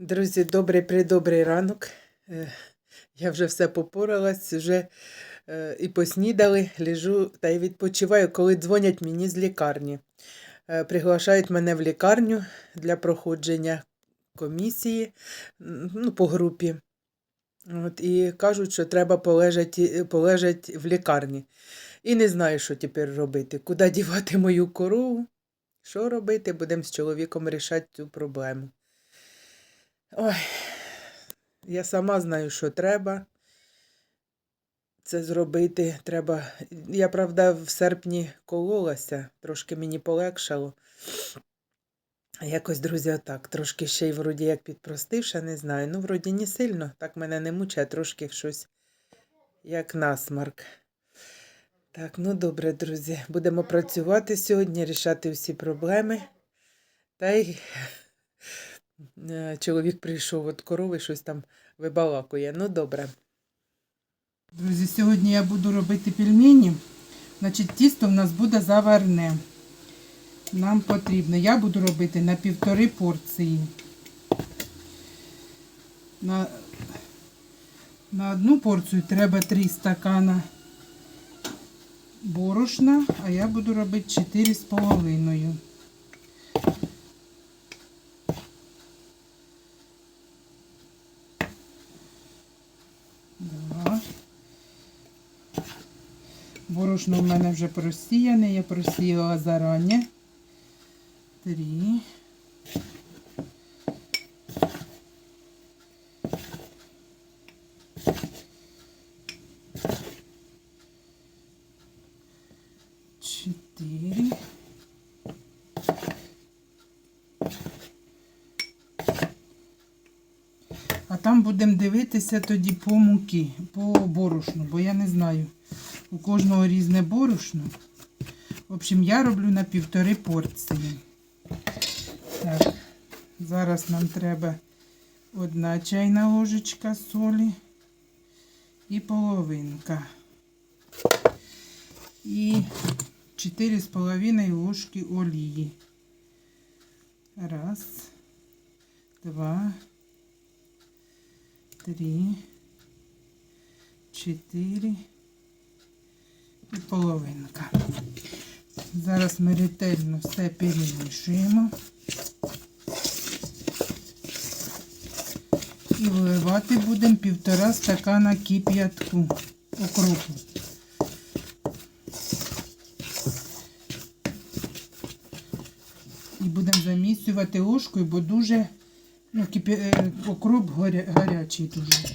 Друзі, добрий придобрий ранок. Е, Я вже все попоралась, вже е, і поснідали, лежу та й відпочиваю, коли дзвонять мені з лікарні. Е, Приглашають мене в лікарню для проходження комісії ну, по групі. От, і кажуть, що треба полежати, полежати в лікарні. І не знаю, що тепер робити. Куди дівати мою корову? Що робити? Будемо з чоловіком рішати цю проблему. Ой, я сама знаю, що треба це зробити. Треба. Я, правда, в серпні кололася, трошки мені полегшало. Якось, друзі, отак. Трошки ще й вроді як підпростивша, не знаю. Ну, вроді не сильно, так мене не мучає, трошки щось як насмарк. Так, ну добре, друзі. Будемо працювати сьогодні, рішати всі проблеми. Та й Чоловік прийшов від корови, щось там вибалакує. Ну, добре. Друзі, сьогодні я буду робити пельмені. Значить, тісто в нас буде заварне. Нам потрібно. Я буду робити на півтори порції. На, на одну порцію треба 3 стакана борошна, а я буду робити 4,5. Два. Борошно в мене вже просіяне, я просіяла зарані. Три. Чотири. А там будемо дивитися тоді по муки, по борошну, бо я не знаю. У кожного різне борошно. В общем, я роблю на півтори порції. Так, зараз нам треба одна чайна ложечка солі і половинка. І 4,5 ложки олії. Раз, два, три, чотири і половинка. Зараз ми ретельно все перемішуємо. І виливати будемо півтора стакана кип'ятку окропу. І будемо замісювати ложкою, бо дуже ну, е, окроп горя... гарячий дуже.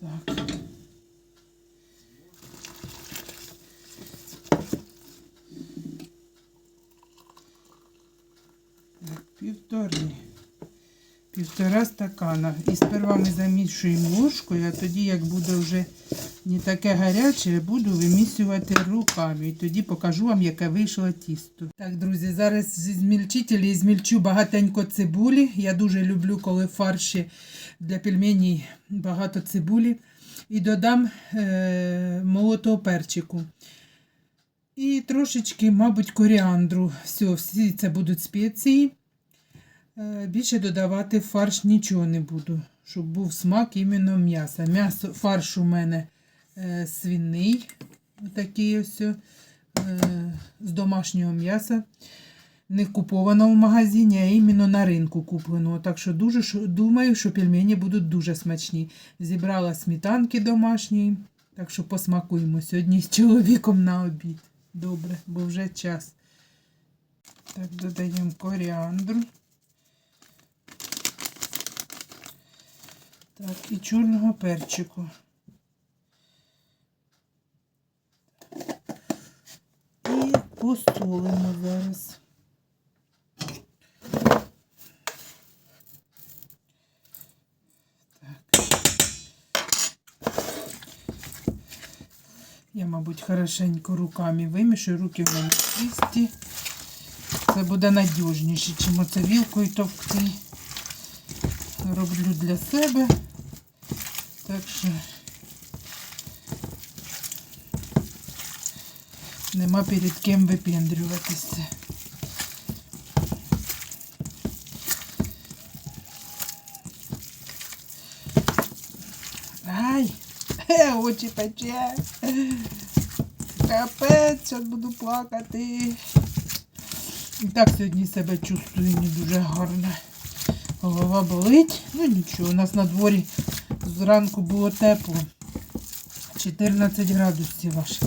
Так. Так, півтори. Півтора стакана. І сперва ми замішуємо ложкою, а тоді, як буде вже не таке гаряче, буду вимісювати руками. І тоді покажу вам, яке вийшло тісто. Так, друзі, зараз зі змільчителі змільчу багатенько цибулі. Я дуже люблю, коли фарші для пельменей багато цибулі. І додам е, молотого перчику. І трошечки, мабуть, коріандру. Все, всі це будуть спеції. Е, Більше додавати фарш нічого не буду, щоб був смак іменно м'яса. М'ясо, фарш у мене е, свиний, такий ось е, з домашнього м'яса. Не куповано в магазині, а іменно на ринку куплено. Так що дуже думаю, що пельмені будуть дуже смачні. Зібрала сметанки домашньої, так що посмакуємо сьогодні з чоловіком на обід. Добре, бо вже час. Так, додаємо коріандру. Так, і чорного перчику. І посолимо зараз. Так. Я, мабуть, хорошенько руками вимішую, руки в чисті. Це буде надіжніше, чим оце вілкою товкти. Роблю для себе. Так що Нема перед ким випендрюватися. Ай, е, очі пече. Капець, зараз буду плакати. І так сьогодні себе чувствую не дуже гарно. Голова болить. Ну нічого, у нас на дворі зранку було тепло. 14 градусів аж.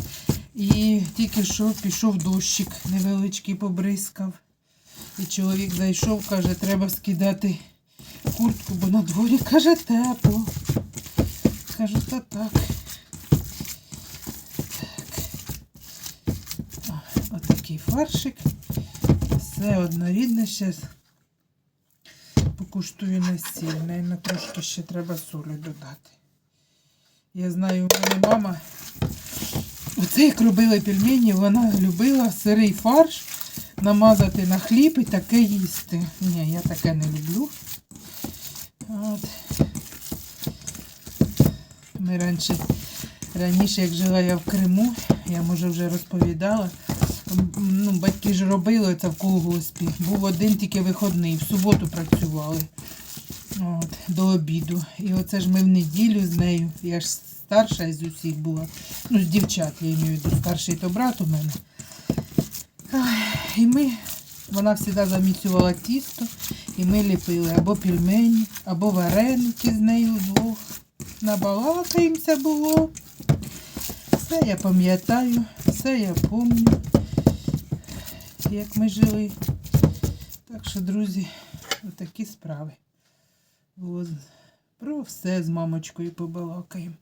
І тільки що пішов дощик невеличкий побризкав. І чоловік зайшов, каже, треба скидати куртку, бо на дворі каже тепло. Кажу, та так. Так. О, Отакий фаршик. Все однорідне. Зараз покуштую на сіль. Наверно, трошки ще треба солі додати. Я знаю, у мене мама. Оце як робили пельмені, вона любила сирий фарш намазати на хліб і таке їсти. Ні, я таке не люблю. От. Ми раніше, раніше, як жила я в Криму, я може вже розповідала. Ну, батьки ж робили це в колгоспі. Був один тільки виходний, в суботу працювали от, до обіду. І оце ж ми в неділю з нею. Я ж старша з усіх була. Ну, з дівчат, я маю виду, старший то брат у мене. І ми, вона завжди замісювала тісто, і ми ліпили або пельмені, або вареники з нею вдвох. Набалакаємося було. Все я пам'ятаю, все я пам'ятаю, як ми жили. Так що, друзі, отакі справи. З- про все з мамочкою побалакаємо.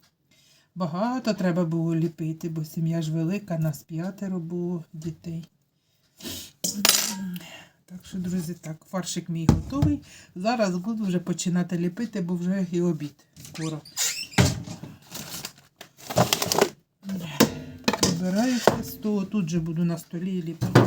Багато треба було ліпити, бо сім'я ж велика, нас п'ятеро було дітей. Так що, друзі, так, фаршик мій готовий. Зараз буду вже починати ліпити, бо вже і обід скоро. Прибираю того, тут же буду на столі ліпити.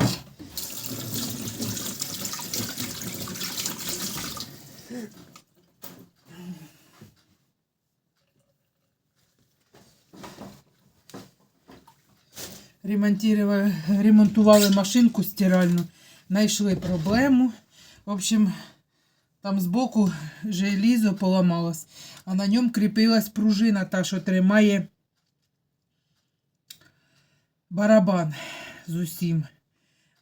Ремонтували, машинку стиральну, знайшли проблему. В общем, там збоку желізо поламалось, а на ньому кріпилась пружина, та, що тримає барабан з усім.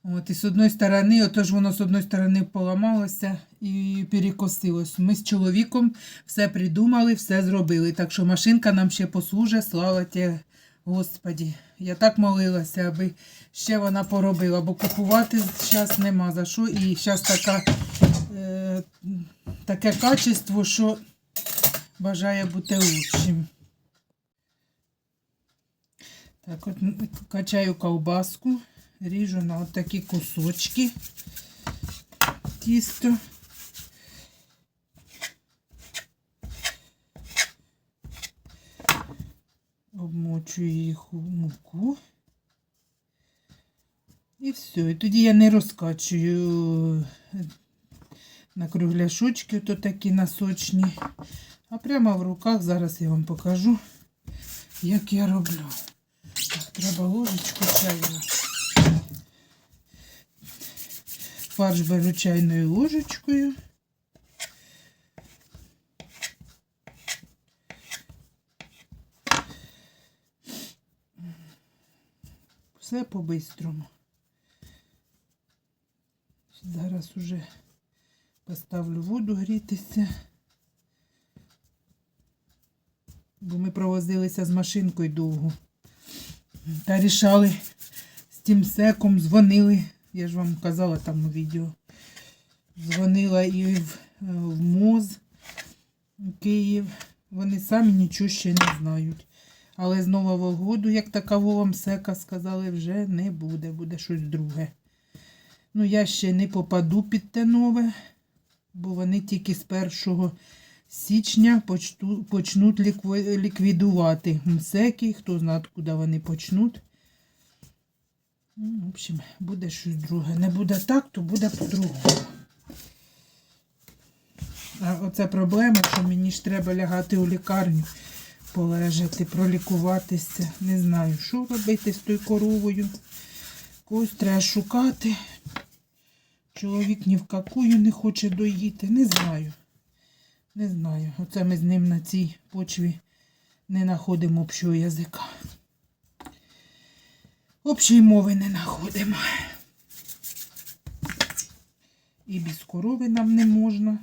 От, і з одної сторони, отож воно з одної сторони поламалося і перекосилось. Ми з чоловіком все придумали, все зробили. Так що машинка нам ще послужить, слава тебе, Господі. Я так молилася, аби ще вона поробила, бо купувати зараз нема за що. І зараз така, е, таке качество, що бажає бути лучшим. Так, от качаю ковбаску, ріжу на такі кусочки тісто. Обмочую їх у муку. І все. І тоді я не розкачую е, на кругляшочки, то такі насочні. А прямо в руках зараз я вам покажу, як я роблю. Так, треба ложечку чайну. Фарш беру чайною ложечкою. Все по-бистрому. Зараз уже поставлю воду грітися. Бо ми провозилися з машинкою довго. Та рішали з тим секом, дзвонили. Я ж вам казала там у відео. Дзвонила і в, в МОЗ у Київ. Вони самі нічого ще не знають. Але з Нового году, як такового МСЕКа, сказали, вже не буде, буде щось друге. Ну, я ще не попаду під те нове, бо вони тільки з 1 січня почнуть ліквідувати МСЕКи, хто знає, куди вони почнуть. Ну, в общем, буде щось друге. Не буде так, то буде по-другому. А оце проблема, що мені ж треба лягати у лікарню, полежати, пролікуватися. Не знаю, що робити з тою коровою. Когось треба шукати. Чоловік ні в какую не хоче доїти. Не знаю. Не знаю. Оце ми з ним на цій почві не знаходимо общого язика. Общої мови не знаходимо. І без корови нам не можна.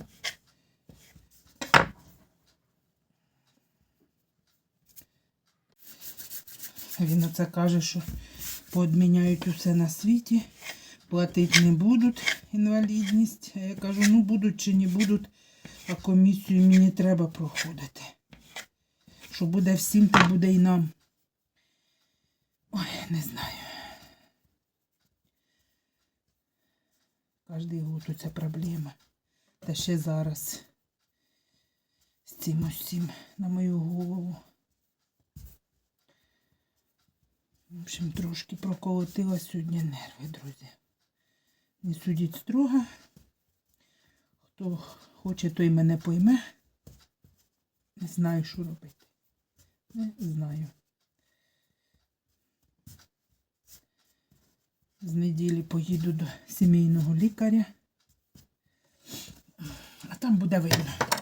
Він оце каже, що поодміняють усе на світі, платити не будуть інвалідність. А я кажу, ну будуть чи не будуть, а комісію мені треба проходити. Що буде всім, то буде і нам. Ой, не знаю. Кожний год оця проблема. Та ще зараз з цим усім на мою голову. В общем, трошки проколотила сьогодні нерви, друзі. Не судіть строго. Хто хоче, той мене пойме. Не знаю, що робити. Не знаю. З неділі поїду до сімейного лікаря. А там буде видно.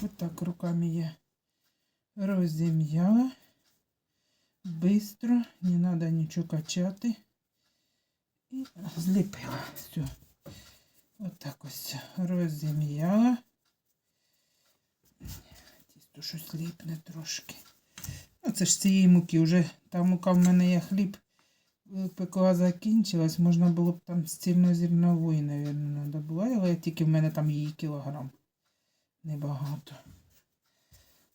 Так, так руками я розім'яла. Бистро, не треба нічого качати. І зліпила. Все. От так ось розім'яла. Тісто щось ліпне трошки. Ну, це ж цієї муки. Вже та мука в мене є хліб. е, Пекла закінчилась. Можна було б там з цільнозернової, мабуть, треба було. Але тільки в мене там її кілограм. Небагато.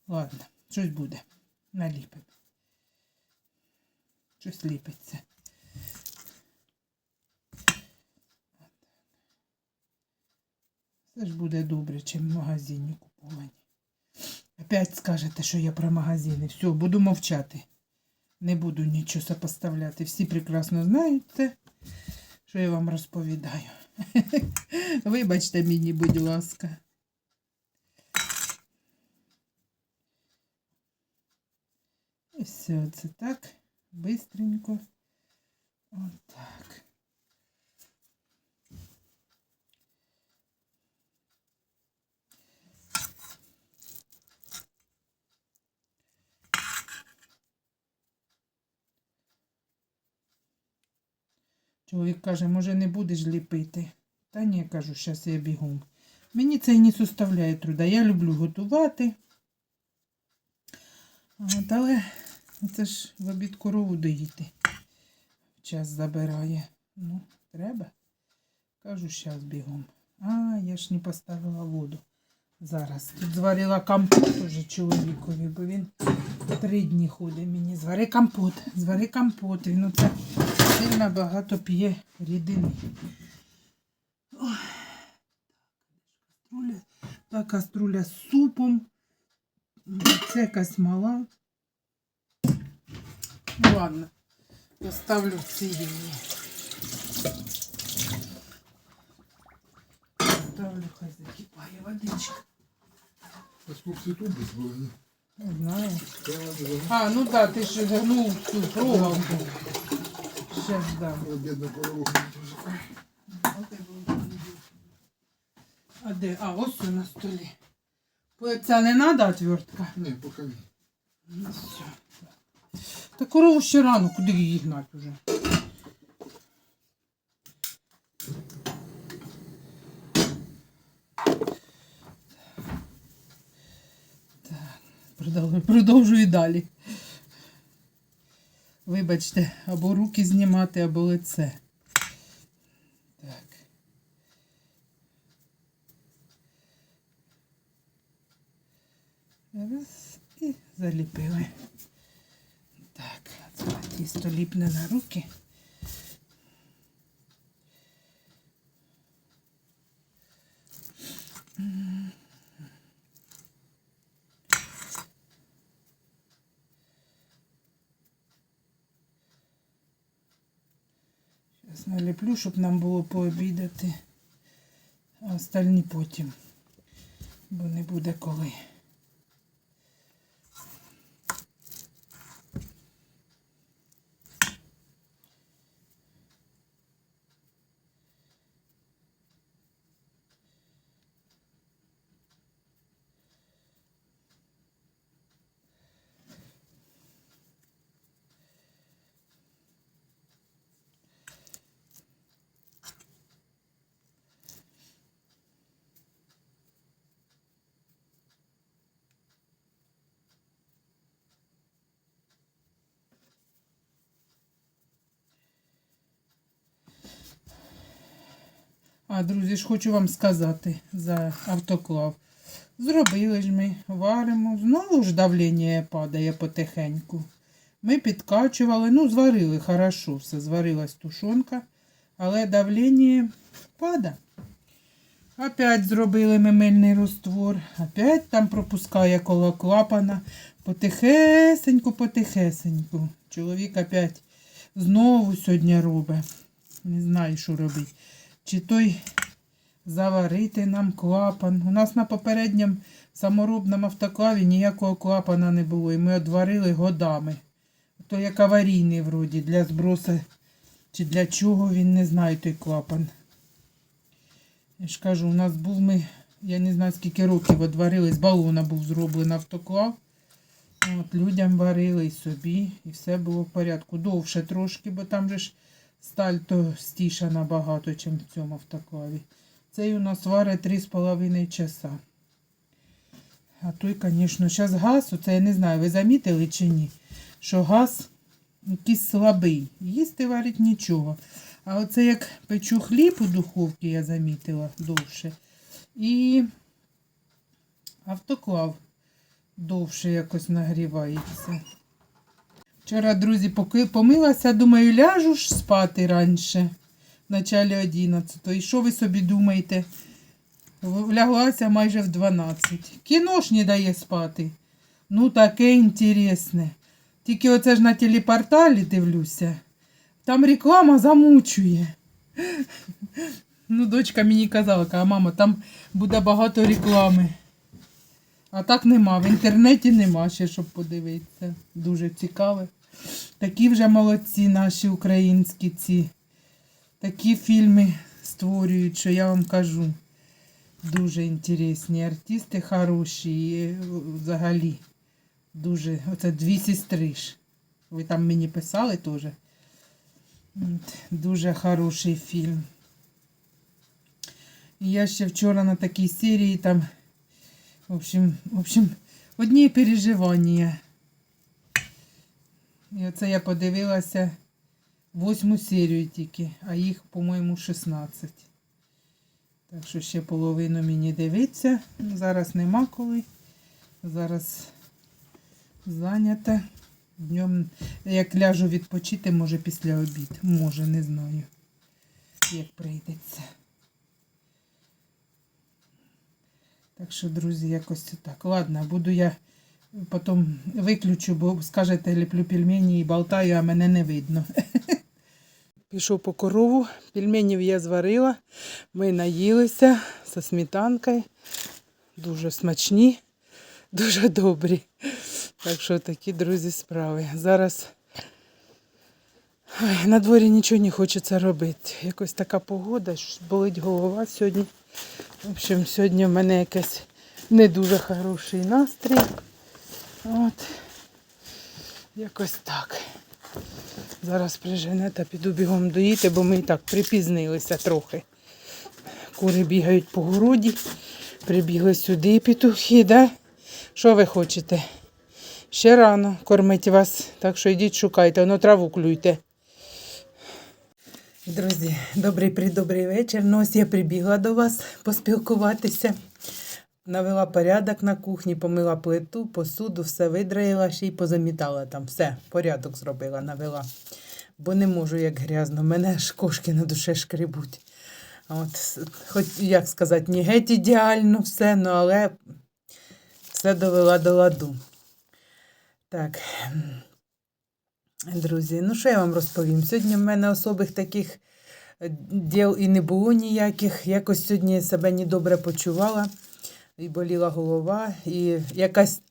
Ладно, щось буде. Наліпимо. Щось ліпиться. Це ж буде добре, чим в магазині куповані. Опять скажете, що я про магазини. Все, буду мовчати. Не буду нічого сопоставляти. Всі прекрасно знають це, що я вам розповідаю. Вибачте мені, будь ласка. І все, це так, бистренько. Отак. Чоловік каже, може не будеш ліпити. Та ні, кажу, зараз я бігом. Мені це не составляє труда. Я люблю готувати. От, але це ж в обід корову доїти. Час забирає. Ну, треба. Кажу, зараз бігом. А, я ж не поставила воду. Зараз. Тут зварила компот уже чоловікові, бо він три дні ходить мені. Звари компот, звари компот. Він оце сильно багато п'є рідини. Ой. Та каструля з супом. Це якась мала. Ну ладно, поставлю цієї. Ставлю, хай закипає водичка. А сколько тут десь було? Не знаю. А, ну да, ти ж гнув цю проволоку. Щас дам. да. Бідна корову. А де? А, ось все на столі. Це не треба отвертка? Ні, поки ні. Ну все. Та корову ще рано, куди її гнати? Так, продовжую, далі. Вибачте, або руки знімати, або лице. Так. І заліпили. Тісто ліпне на руки. Зараз наліплю, щоб нам було пообідати, а остальні потім. бо не буде коли. Друзі, ж хочу вам сказати за автоклав. Зробили ж ми, варимо, знову ж давлення падає потихеньку. Ми підкачували, ну, зварили хорошо, все, зварилась тушонка, але давлення падає. Опять зробили ми мильний розтвор, опять там пропускає коло клапана. Потихесеньку, потихесеньку. Чоловік опять знову сьогодні робить. Не знаю, що робити. Чи той заварити нам клапан. У нас на попередньому саморобному автоклаві ніякого клапана не було. І ми одварили годами. То як аварійний вроді для збросу. Чи для чого він не знає той клапан. Я ж кажу, у нас був ми, я не знаю скільки років одварили, з балона був зроблений автоклав. От, людям варили і собі, і все було в порядку. Довше трошки, бо там же ж сталь товстіша набагато, ніж в цьому автоклаві. Цей у нас варить 3,5 часа. А той, звісно, зараз газ, оце я не знаю, ви замітили чи ні, що газ якийсь слабий. Їсти варить нічого. А оце як печу хліб у духовці, я замітила довше. І автоклав довше якось нагрівається. Вчора, друзі, поки помилася, думаю, ляжу ж спати раніше, в началі 11. І що ви собі думаєте? В- Ляглася майже в 12. Кіно ж не дає спати. Ну, таке інтересне. Тільки оце ж на телепорталі дивлюся. Там реклама замучує. Ну, дочка мені казала, каже, мама, там буде багато реклами. А так нема. В інтернеті нема ще, щоб подивитися. Дуже цікаве. Такі вже молодці наші українські ці. Такі фільми створюють, що я вам кажу. Дуже інтересні. Артисти хороші. І е, взагалі. Дуже. Оце дві сестри ж. Ви там мені писали теж. Дуже хороший фільм. Я ще вчора на такій серії там, в общем, в общем, одні переживання. І оце я подивилася восьму серію тільки, а їх, по-моєму, 16. Так що ще половину мені дивиться. Ну, Зараз нема коли. Зараз зайнята. Днем, як ляжу відпочити, може після обід. Може, не знаю, як прийдеться. Так що, друзі, якось так. Ладно, буду я потім виключу, бо скажете, ліплю пельмені і болтаю, а мене не видно. Пішов по корову, пельменів я зварила, ми наїлися зі сметанкою. Дуже смачні, дуже добрі. Так що такі, друзі, справи. Зараз ой, на дворі нічого не хочеться робити. Якось така погода, що болить голова сьогодні. В общем, сьогодні в мене якийсь не дуже хороший настрій. От. Якось так. Зараз прижене та піду бігом доїти, бо ми і так припізнилися трохи. Кури бігають по городі, прибігли сюди петухи, да? Що ви хочете? Ще рано кормить вас, так що йдіть шукайте, воно траву клюйте. Друзі, добрий придобрий вечір. Ну, ось я прибігла до вас поспілкуватися. Навела порядок на кухні, помила плиту, посуду, все видраїла, ще й позамітала там. Все, порядок зробила, навела. Бо не можу, як грязно. Мене аж кошки на душе шкребуть. От, хоч як сказати, не геть ідеально все, ну але все довела до ладу. Так. Друзі, ну що я вам розповім? Сьогодні в мене особих таких е, діл і не було ніяких. Якось сьогодні себе недобре почувала. і боліла голова, і якась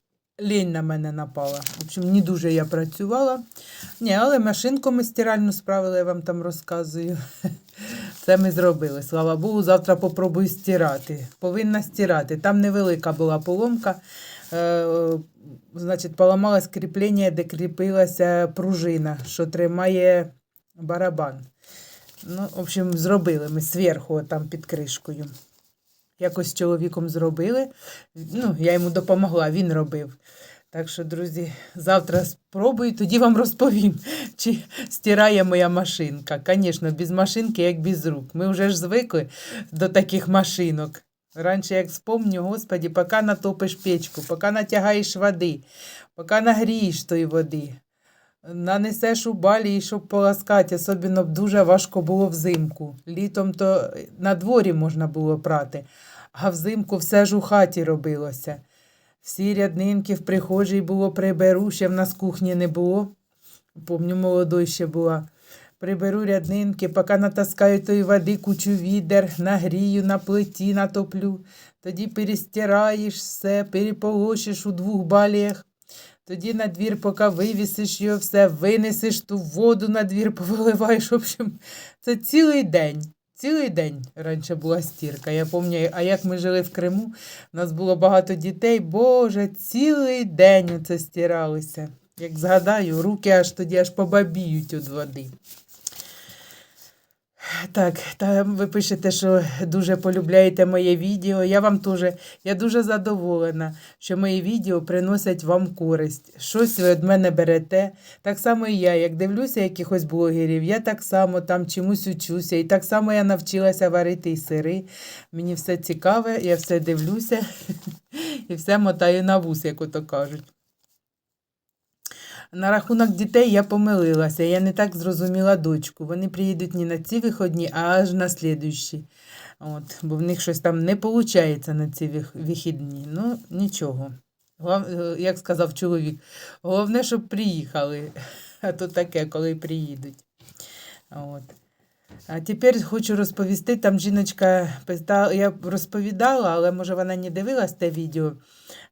лінь на мене напала. В общем, не дуже я працювала. Ні, але машинку ми стиральну справили, я вам там розказую. Це ми зробили. Слава Богу, завтра попробую стирати. Повинна стирати. Там невелика була поломка. Е, значить, поламалось кріплення, де кріпилася пружина, що тримає барабан. Ну, в общем, зробили ми зверху, там під кришкою. Якось з чоловіком зробили. Ну, я йому допомогла, він робив. Так що, друзі, завтра спробую, тоді вам розповім, чи стирає моя машинка. Звісно, без машинки, як без рук. Ми вже ж звикли до таких машинок. Раніше, як вспомню, господі, поки натопиш печку, поки натягаєш води, поки нагрієш тої води, нанесеш у балі, щоб поласкати, особливо дуже важко було взимку. Літом то на дворі можна було прати, а взимку все ж у хаті робилося. Всі ряднинки в прихожій було приберу, ще в нас кухні не було. Помню, молодой ще була. Приберу ряднинки, поки натаскаю тої води, кучу відер, нагрію на плиті, натоплю. Тоді перестираєш все, переполошиш у двох баліях. Тоді на двір, поки вивісиш його все, винесеш ту воду на двір, повиливаєш. В общем, це цілий день. Цілий день раніше була стірка. Я пам'ятаю, а як ми жили в Криму, у нас було багато дітей. Боже, цілий день оце стиралися. Як згадаю, руки аж тоді аж побабіють від води. Так, та ви пишете, що дуже полюбляєте моє відео. Я вам теж, я дуже задоволена, що мої відео приносять вам користь. Щось ви від мене берете. Так само і я, як дивлюся якихось блогерів, я так само там чомусь учуся. І так само я навчилася варити і сири. Мені все цікаве, я все дивлюся і все мотаю на вус, як ото кажуть. На рахунок дітей я помилилася. Я не так зрозуміла дочку. Вони приїдуть не на ці виходні, а аж на слідуючі. От, бо в них щось там не виходить на ці вихідні. Ну, нічого. Е, Як сказав чоловік, головне, щоб приїхали. А то таке, коли приїдуть. От. А тепер хочу розповісти, там жіночка питала, я розповідала, але може вона не дивилась те відео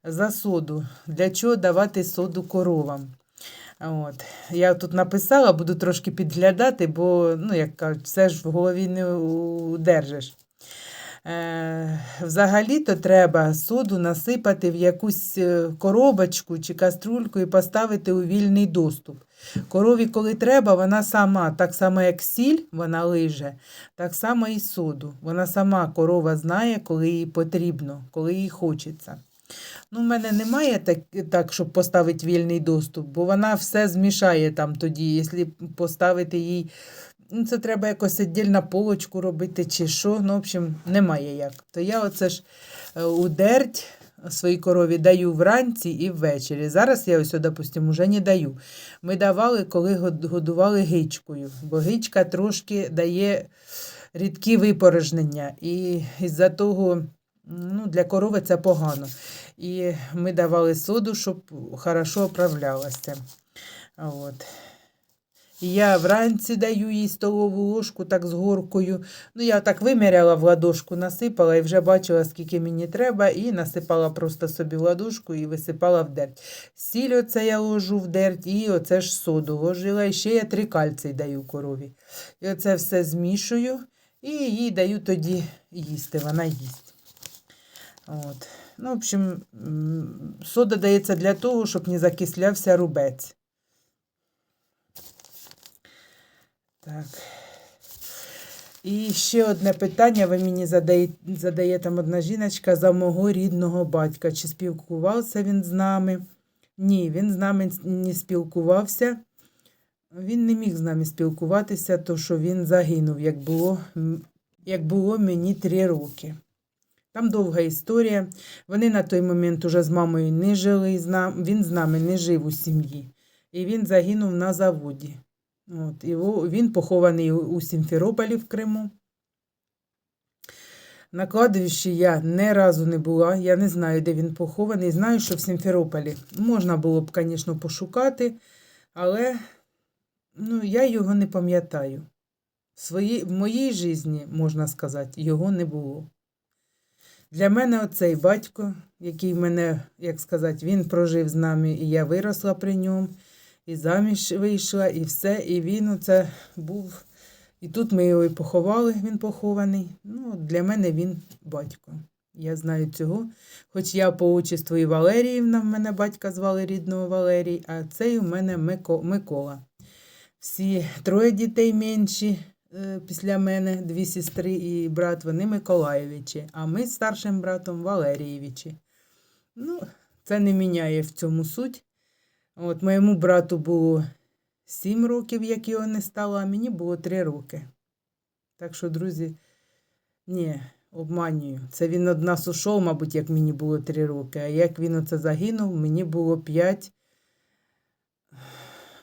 за соду. Для чого давати соду коровам? От. Я тут написала, буду трошки підглядати, бо, ну, як кажуть, все ж в голові не удержиш. Е, взагалі-то треба соду насипати в якусь е, коробочку чи каструльку і поставити у вільний доступ. Корові, коли треба, вона сама, так само як сіль, вона лиже, так само і соду. Вона сама корова знає, коли їй потрібно, коли їй хочеться. Ну, в мене немає так, так, щоб поставити вільний доступ, бо вона все змішає там тоді, якщо поставити їй. Ну, це треба якось віддільно полочку робити чи що. Ну, в общем, немає як. То я оце ж е, у своїй корові даю вранці і ввечері. Зараз я ось, допустимо, вже не даю. Ми давали, коли годували гичкою, бо гичка трошки дає рідкі випорожнення. І із-за того ну, для корови це погано. І ми давали соду, щоб хорошо оправлялася. От. Я вранці даю їй столову ложку так з горкою. Ну, я так виміряла в ладошку, насипала і вже бачила, скільки мені треба, і насипала просто собі в ладошку і висипала в дерть. Сіль оце я ложу в дерть, і оце ж соду ложила. І ще я три кальцій даю корові. І оце все змішую і їй даю тоді їсти. Вона їсть. От. Ну, в общем, сода дається для того, щоб не закислявся рубець. Так. І ще одне питання. Ви мені задає, задає там одна жіночка за мого рідного батька. Чи спілкувався він з нами? Ні, він з нами не спілкувався. Він не міг з нами спілкуватися, то що він загинув, як було, як було мені три роки. Там довга історія. Вони на той момент уже з мамою не жили, він з нами не жив у сім'ї. І він загинув на заводі. От, і він похований у- Сімферополі в Криму. На кладовищі я не разу не була, я не знаю, де він похований. Знаю, що в Сімферополі можна було б, звісно, пошукати, але ну, я його не пам'ятаю. В, в моїй житті, можна сказати, його не було. Для мене оцей батько, який мене, як сказати, він прожив з нами, і я виросла при ньому, і заміж вийшла, і все. І він оце був. І тут ми його і поховали, він похований. Ну, для мене він батько. Я знаю цього. Хоч я по отчеству і Валеріївна, в мене батька звали рідного Валерій, а цей у мене Мико- Микола. Всі троє дітей менші після мене, дві сестри і брат, вони Миколаєвичі, а ми з старшим братом Валерієвичі. Ну, це не міняє в цьому суть. От моєму брату було сім років, як його не стало, а мені було три роки. Так що, друзі, ні, обманюю. Це він од нас ушов, мабуть, як мені було три роки. А як він оце загинув, мені було п'ять,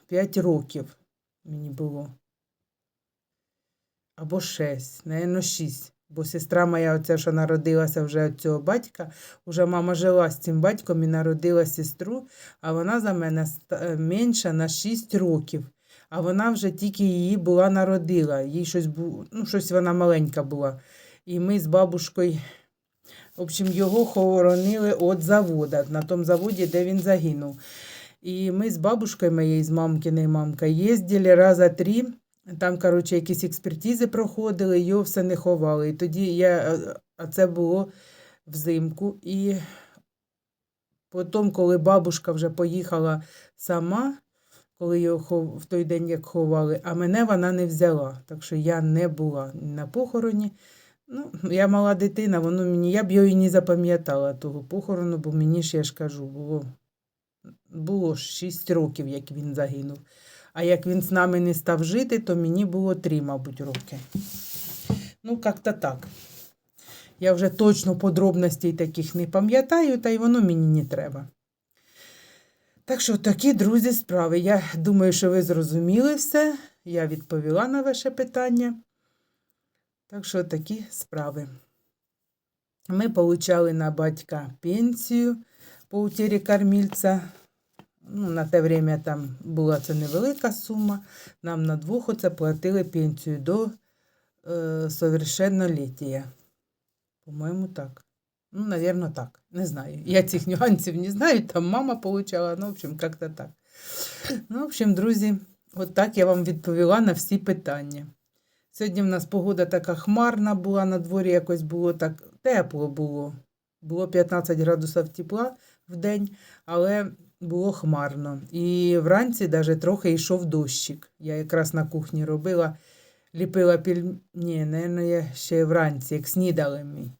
п'ять років. Мені було. Або шесть, напевно, шість. Бо сестра моя, оця, що народилася вже від цього батька, вже мама жила з цим батьком і народила сестру, а вона за мене е, менша на 6 років. А вона вже тільки її була народила. Їй щось було, ну, щось вона маленька була. І ми з бабушкою, в общем, його хоронили від заводу, на тому заводі, де він загинув. І ми з бабушкою моєю, з мамкиною мамкою, їздили раза три. Там, коротше, якісь експертизи проходили, його все не ховали. І тоді я, е, а це було взимку. І потім, коли бабушка вже поїхала сама, коли його в той день як ховали, а мене вона не взяла. Так що я не була на похороні. Ну, я мала дитина, воно мені, я б його і не запам'ятала того похорону, бо мені ж я ж кажу, було, було 6 років, як він загинув. А як він з нами не став жити, то мені було 3, мабуть, роки. Ну, як-то так. Я вже точно подробностей таких не пам'ятаю, та й воно мені не треба. Так що такі, друзі, справи. Я думаю, що ви зрозуміли все. Я відповіла на ваше питання. Так що такі справи. Ми получали на батька пенсію по утірі кормільця. Ну, на те время там була це невелика сума. Нам на двох оце платили пенсію до е, совершенноліття. По-моєму, так. Ну, навірно, так. Не знаю. Я цих нюансів не знаю. Там мама получала, ну, в общем, як-то так. Ну, в общем, друзі, от так я вам відповіла на всі питання. Сьогодні в нас погода така хмарна була, на дворі якось було так тепло було. Було 15 градусів тепла в день, але було хмарно. І вранці навіть трохи йшов дощик. Я якраз на кухні робила, ліпила піль... Ні, напевно, я ще вранці, як снідали ми.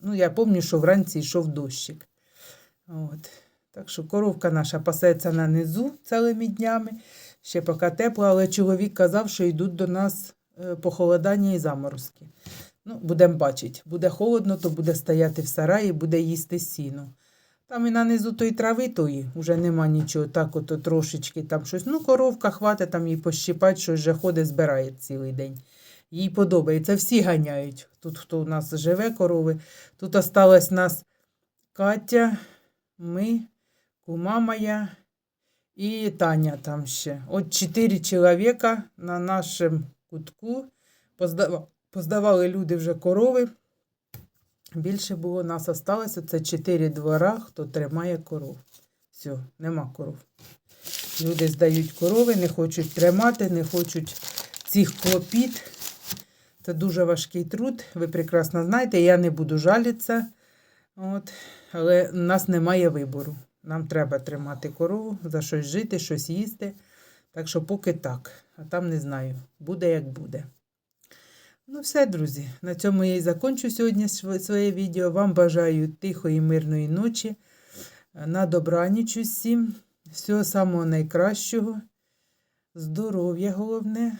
Ну, я пам'ятаю, що вранці йшов дощик. От. Так що коровка наша пасеться на низу цілими днями. Ще поки тепло, але чоловік казав, що йдуть до нас е, похолодання і заморозки. Ну, будемо бачити. Буде холодно, то буде стояти в сараї, буде їсти сіно. Там і на низу тої трави тої вже нема нічого, так ото трошечки там щось. Ну, коровка хватить там їй пощипати, щось вже ходить, збирає цілий день. Їй подобається, всі ганяють. Тут хто у нас живе корови. Тут осталась нас Катя, ми, кума моя і Таня там ще. От чотири чоловіка на нашому кутку. Поздава- Поздавали люди вже корови. Більше було нас осталося. Це чотири двора, хто тримає коров. Все, нема коров. Люди здають корови, не хочуть тримати, не хочуть цих клопіт. Це дуже важкий труд. Ви прекрасно знаєте, я не буду жалітися. От. Але в нас немає вибору. Нам треба тримати корову, за щось жити, щось їсти. Так що поки так. А там не знаю. Буде як буде. Ну, все, друзі. На цьому я і закончу сьогодні своє відео. Вам бажаю тихої, мирної ночі. На добраніч усім. Всього самого найкращого. Здоров'я головне.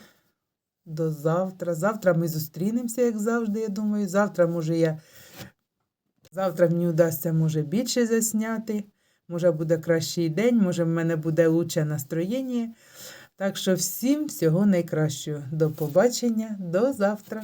До завтра. Завтра ми зустрінемося, як завжди, я думаю. Завтра, може, я. Завтра мені вдасться, може, більше засняти. Може, буде кращий день, може, в мене буде лучше настроєння. Так що всім всього найкращого. До побачення, до завтра.